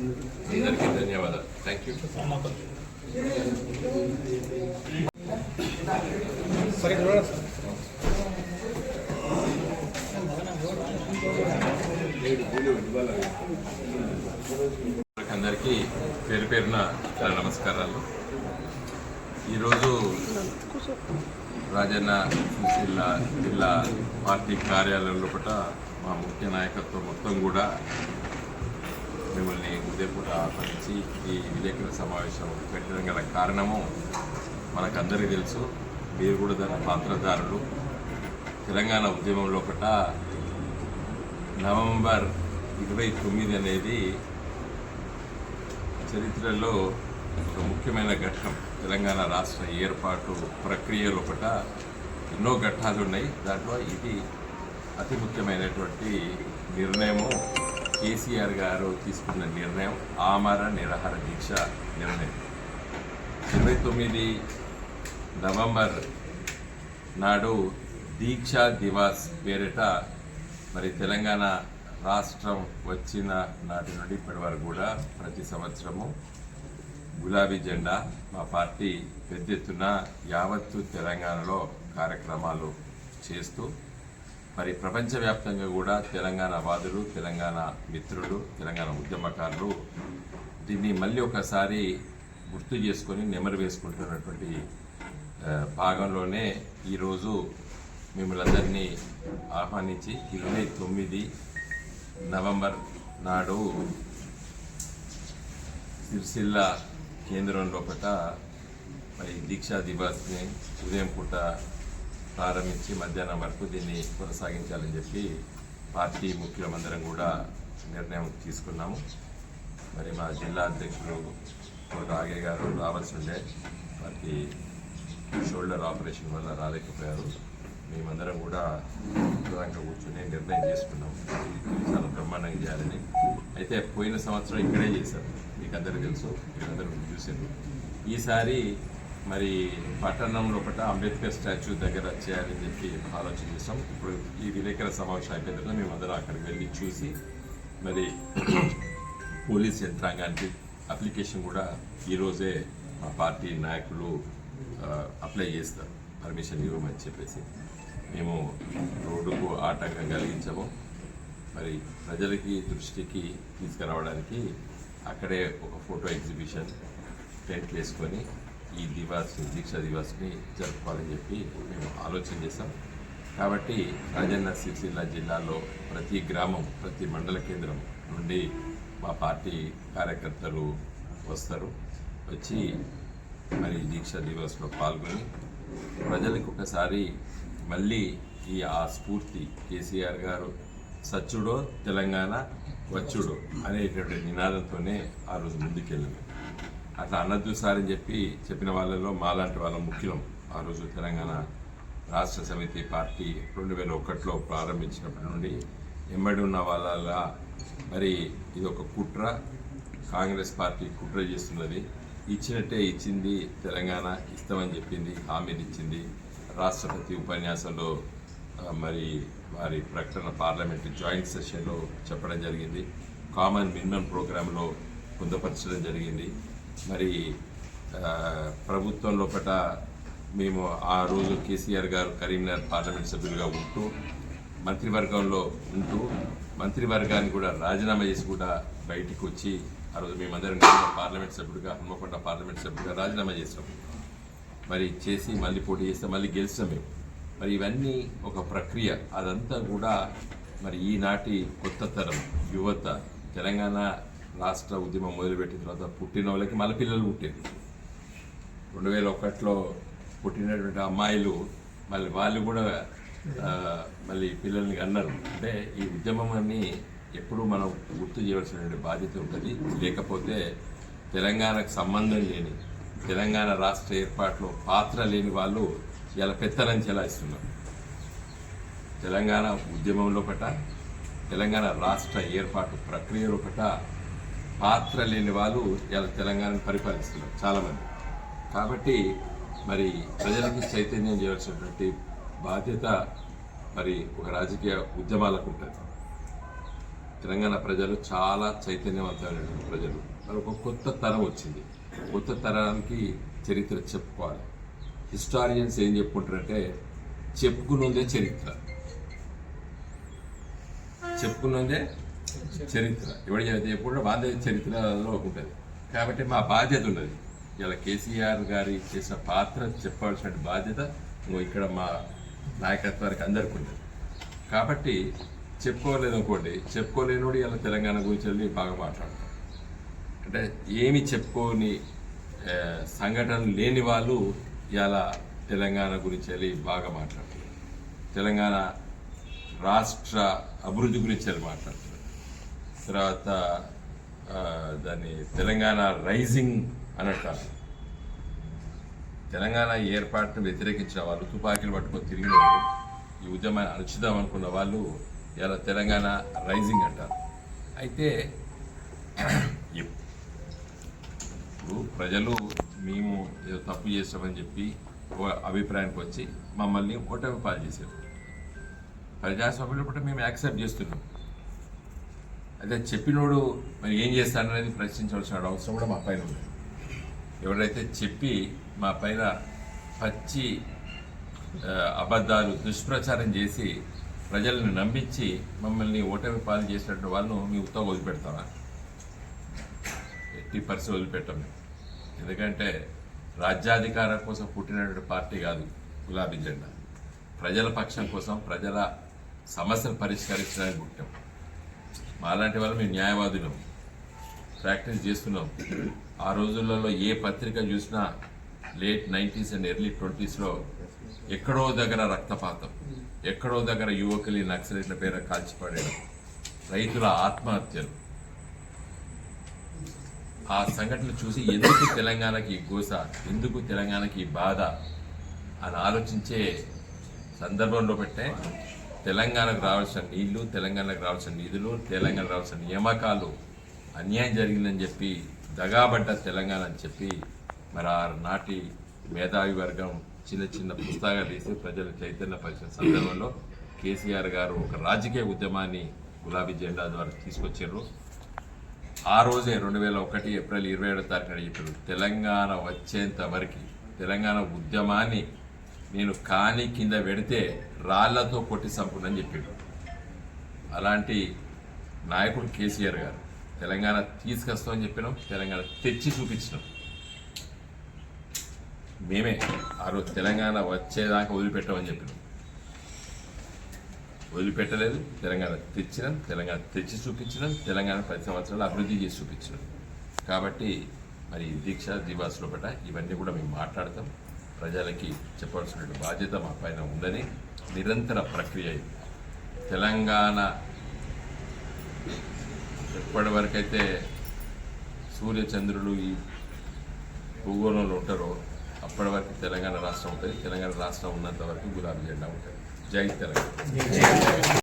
అందరికీ ధన్యవాదాలు. Thank you అందరికీ పేరు పేరున చాలా నమస్కారాలు. ఈరోజు రాజన్న సిరిసిల్ల జిల్లా పార్టీ కార్యాలయం లోపల మా ముఖ్య నాయకత్వం మొత్తం కూడా మిమ్మల్ని ఉదయపూట ఆహ్వానించి ఈ విలేకరుల సమావేశం పెట్టడం గల కారణము మనకందరికీ తెలుసు. మీరు కూడా దాని పాత్రధారులు. తెలంగాణ ఉద్యమం లోపల నవంబర్ ఇరవై తొమ్మిది అనేది చరిత్రలో ఒక ముఖ్యమైన ఘట్టం. తెలంగాణ రాష్ట్ర ఏర్పాటు ప్రక్రియ లోపల ఎన్నో ఘట్టాలు ఉన్నాయి. దాంట్లో ఇది అతి ముఖ్యమైనటువంటి నిర్ణయము. కేసీఆర్ గారు తీసుకున్న నిర్ణయం ఆమర నిరాహార దీక్ష నిర్ణయం. ఇరవై తొమ్మిది నవంబర్ నాడు దీక్షా దివాస్ పేరిట మరి తెలంగాణ రాష్ట్రం వచ్చిన నాటి నుండి ఇప్పటి వరకు కూడా ప్రతి సంవత్సరము గులాబీ జెండా మా పార్టీ పెద్ద ఎత్తున యావత్తు తెలంగాణలో కార్యక్రమాలు చేస్తూ మరి ప్రపంచవ్యాప్తంగా కూడా తెలంగాణ వాదులు తెలంగాణ మిత్రులు తెలంగాణ ఉద్యమకారులు దీన్ని మళ్ళీ ఒకసారి గుర్తు చేసుకొని నెమరు వేసుకుంటున్నటువంటి భాగంలోనే ఈరోజు మిమ్మల్ని అందరినీ ఆహ్వానించి ఇరవై తొమ్మిది నవంబర్ నాడు సిరిసిల్ల కేంద్రం లోపల మరి దీక్షా దివాస్ని ఉదయం పూట ప్రారంభించి మధ్యాహ్నం వరకు దీన్ని కొనసాగించాలని చెప్పి పార్టీ ముఖ్యులమందరం కూడా నిర్ణయం తీసుకున్నాము. మరి మా జిల్లా అధ్యక్షులు రాగే గారు రావాల్సి ఉండే వారికి షోల్డర్ ఆపరేషన్ వల్ల రాలేకపోయారు. మేమందరం కూడా దూరంగా కూర్చొని నిర్ణయం చేసుకున్నాం చాలా బ్రహ్మాండంగా చేయాలని. అయితే పోయిన సంవత్సరం ఇక్కడే చేశారు. మీకు అందరికీ తెలుసు. మీరందరూ చూసారు ఈసారి మరి పట్టణంలో పట్ల అంబేద్కర్ స్టాచ్యూ దగ్గర చేయాలని చెప్పి ఆలోచన చేస్తాం. ఇప్పుడు ఈ విలేకరుల సమావేశం అయిపోయిన తర్వాత అందరం అక్కడికి వెళ్ళి చూసి మరి పోలీస్ యంత్రాంగానికి అప్లికేషన్ కూడా ఈరోజే మా పార్టీ నాయకులు అప్లై చేస్తారు. పర్మిషన్ ఇవ్వమని చెప్పేసి మేము రోడ్డుకు ఆటంకం కలిగించము. మరి ప్రజలకి దృష్టికి తీసుకురావడానికి అక్కడే ఒక ఫోటో ఎగ్జిబిషన్ టెంట్ వేసుకొని ఈ దివాస్ దీక్షా దివాస్ని జరుపుకోవాలని చెప్పి మేము ఆలోచన చేసాం కాబట్టి రాజన్న సిరిసిల్ల జిల్లాలో ప్రతి గ్రామం ప్రతి మండల కేంద్రం నుండి మా పార్టీ కార్యకర్తలు వస్తారు. వచ్చి మరి దీక్షా దివస్లో పాల్గొని ప్రజలకు ఒకసారి మళ్ళీ ఈ ఆ స్ఫూర్తి కేసీఆర్ గారు సచ్చుడో తెలంగాణ వచ్చుడో అనేటువంటి నినాదంతోనే ఆ రోజు ముందుకెళ్ళింది. అట్లా అన్నద్దు సార్ అని చెప్పి చెప్పిన వాళ్ళలో మాలాంటి వాళ్ళ ముఖ్యం. ఆ రోజు తెలంగాణ రాష్ట్ర సమితి పార్టీ రెండు వేల ఒకటిలో ప్రారంభించినప్పటి నుండి ఎమ్మడి ఉన్న వాళ్ళ మరి ఇది ఒక కుట్ర. కాంగ్రెస్ పార్టీ కుట్ర చేస్తున్నది. ఇచ్చినట్టే ఇచ్చింది తెలంగాణ ఇస్తామని చెప్పింది హామీలు ఇచ్చింది. రాష్ట్రపతి ఉపన్యాసంలో మరి వారి ప్రకటన పార్లమెంట్ జాయింట్ సెషన్లో చెప్పడం జరిగింది. కామన్ మినిమం ప్రోగ్రాంలో పొందపరచడం జరిగింది. మరి ప్రభుత్వం లోపల మేము ఆ రోజు కేసీఆర్ గారు కరీంనగర్ పార్లమెంట్ సభ్యులుగా ఉంటూ మంత్రివర్గంలో ఉంటూ మంత్రివర్గాన్ని కూడా రాజీనామా చేసి కూడా బయటికి వచ్చి ఆ రోజు మేమందరం పార్లమెంట్ సభ్యుడిగా హనుమకొండ పార్లమెంట్ సభ్యుడిగా రాజీనామా చేసాం మరి చేసి మళ్ళీ పోటీ చేస్తే మళ్ళీ గెలిచాం మేము. మరి ఇవన్నీ ఒక ప్రక్రియ. అదంతా కూడా మరి ఈనాటి కొత్త తరం యువత తెలంగాణ రాష్ట్ర ఉద్యమం మొదలుపెట్టిన తర్వాత పుట్టిన వాళ్ళకి మళ్ళీ పిల్లలు పుట్టింది రెండు వేల ఒకటిలో పుట్టినటువంటి అమ్మాయిలు మళ్ళీ వాళ్ళు కూడా మళ్ళీ పిల్లల్ని అన్నారు అంటే ఈ ఉద్యమం అని ఎప్పుడు మనం గుర్తు చేయవలసినటువంటి బాధ్యత ఉంటుంది. లేకపోతే తెలంగాణకు సంబంధం లేని తెలంగాణ రాష్ట్ర ఏర్పాటులో పాత్ర లేని వాళ్ళు ఇలా పెత్తనం చెలాయిస్తున్నారు. తెలంగాణ ఉద్యమంలో పట తెలంగాణ రాష్ట్ర ఏర్పాటు ప్రక్రియలో పట పాత్ర లేని వాళ్ళు ఇలా తెలంగాణను పరిపాలిస్తున్నారు చాలామంది. కాబట్టి మరి ప్రజలకి చైతన్యం చేయాల్సినటువంటి బాధ్యత మరి ఒక రాజకీయ ఉద్యమాలకు ఉంటుంది. తెలంగాణ ప్రజలు చాలా చైతన్యవంతమైన ప్రజలు. మరి ఒక కొత్త తరం వచ్చింది. కొత్త తరానికి చరిత్ర చెప్పుకోవాలి. హిస్టారియన్స్ ఏం చెప్పుకుంటారంటే చెప్పుకున్నదే చరిత్ర. చెప్పుకున్నదే చరిత్ర. ఎవడు చెప్పుకుంటే వాళ్ళే చరిత్రలో ఉంటుంది కాబట్టి మా బాధ్యత ఉన్నది. ఇలా కేసీఆర్ గారి చేసిన పాత్ర చెప్పాల్సిన బాధ్యత ఇక్కడ మా నాయకత్వానికి అందరికీ ఉంటుంది కాబట్టి చెప్పుకోలేదు అనుకోండి చెప్పుకోలేనోడు ఇలా తెలంగాణ గురించి వెళ్ళి బాగా మాట్లాడతాం అంటే ఏమి చెప్పుకోని సంఘటనలు లేని వాళ్ళు ఇలా తెలంగాణ గురించి వెళ్ళి బాగా మాట్లాడతారు. తెలంగాణ రాష్ట్ర అభివృద్ధి గురించి వెళ్ళి మాట్లాడతారు. తర్వాత దాన్ని తెలంగాణ రైజింగ్ అనట్టారు తెలంగాణ ఏర్పాటును వ్యతిరేకించిన వాళ్ళు తుపాకీలు పట్టుకొని తిరిగిన వాళ్ళు ఈ ఉద్యమాన్ని అణుచుదాం అనుకున్న వాళ్ళు ఇలా తెలంగాణ రైజింగ్ అంటారు. అయితే ఇప్పుడు ప్రజలు మేము ఏదో తప్పు చేస్తామని చెప్పి ఓ అభిప్రాయానికి వచ్చి మమ్మల్ని ఓటమి పాలు చేశారు. ప్రజాస్వామ్యంలో మేము యాక్సెప్ట్ చేస్తున్నాం. అయితే చెప్పినోడు మరి ఏం చేస్తాననేది ప్రశ్నించవలసిన అవసరం కూడా మా పైన ఉంది. ఎవరైతే చెప్పి మా పైన పచ్చి అబద్ధాలు దుష్ప్రచారం చేసి ప్రజలను నమ్మించి మమ్మల్ని ఓటమి పాలు చేసినట్టు వాళ్ళను మీ ఉత్తగా వదిలిపెడతామా ఎట్టి పరిస్థితి వదిలిపెట్టాం ఎందుకంటే రాజ్యాధికారం కోసం పుట్టినటువంటి పార్టీ కాదు గులాబీ జెండా. ప్రజల పక్షం కోసం ప్రజల సమస్యలు పరిష్కరించడానికి పుట్టాం. మాలాంటి వాళ్ళు మేము న్యాయవాదులం. ప్రాక్టీస్ చేస్తున్నాం. ఆ రోజులలో ఏ పత్రిక చూసినా లేట్ నైంటీస్ అండ్ ఎర్లీ ట్వంటీస్లో ఎక్కడో దగ్గర రక్తపాతం ఎక్కడో దగ్గర యువకులు నక్సలైట్ల పేర కాల్చిపడేయడం రైతుల ఆత్మహత్యలు. ఆ సంఘటనలు చూసి ఎందుకు తెలంగాణకి గోస ఎందుకు తెలంగాణకి బాధ అని ఆలోచించే సందర్భంలో పెట్టే తెలంగాణకు రావాల్సిన నీళ్ళు తెలంగాణకు రావాల్సిన నిధులు తెలంగాణకు రావాల్సిన నియామకాలు అన్యాయం జరిగిందని చెప్పి దగాబడ్డ తెలంగాణ అని చెప్పి మరి ఆ నాటి మేధావి వర్గం చిన్న చిన్న పుస్తకాలు తీసి ప్రజలు చైతన్యపరిచిన సందర్భంలో కేసీఆర్ గారు ఒక రాజకీయ ఉద్యమాన్ని గులాబీ జెండా ద్వారా తీసుకొచ్చారు. ఆ రోజే రెండు వేల ఒకటి ఏప్రిల్ ఇరవై ఏడో తారీఖున చెప్పారు తెలంగాణ వచ్చేంత వరకు తెలంగాణ ఉద్యమాన్ని నేను కాని కింద పెడితే రాళ్ళతో కొట్టి చంపునని చెప్పాడు. అలాంటి నాయకుడు కేసీఆర్ గారు. తెలంగాణ తీసుకొస్తామని చెప్పినాం తెలంగాణ తెచ్చి చూపించినాం. మేమే ఆ రోజు తెలంగాణ వచ్చేదాకా వదిలిపెట్టామని చెప్పినాం. వదిలిపెట్టలేదు తెలంగాణ తెచ్చినాం తెలంగాణ తెచ్చి చూపించినాం తెలంగాణ పది సంవత్సరాలు అభివృద్ధి చేసి చూపించినాం. కాబట్టి మరి దీక్ష దివాస్ ఇవన్నీ కూడా మేము మాట్లాడతాం. ప్రజలకి చెప్పాల్సిన బాధ్యత మా పైన ఉందని నిరంతర ప్రక్రియ తెలంగాణ ఎప్పటి వరకైతే సూర్యచంద్రులు ఈ భూగోళంలో ఉంటారో అప్పటి వరకు తెలంగాణ రాష్ట్రం ఉంటుంది. తెలంగాణ రాష్ట్రం ఉన్నంత వరకు గులాబీ జెండా ఉంటుంది. జై తెలంగాణ.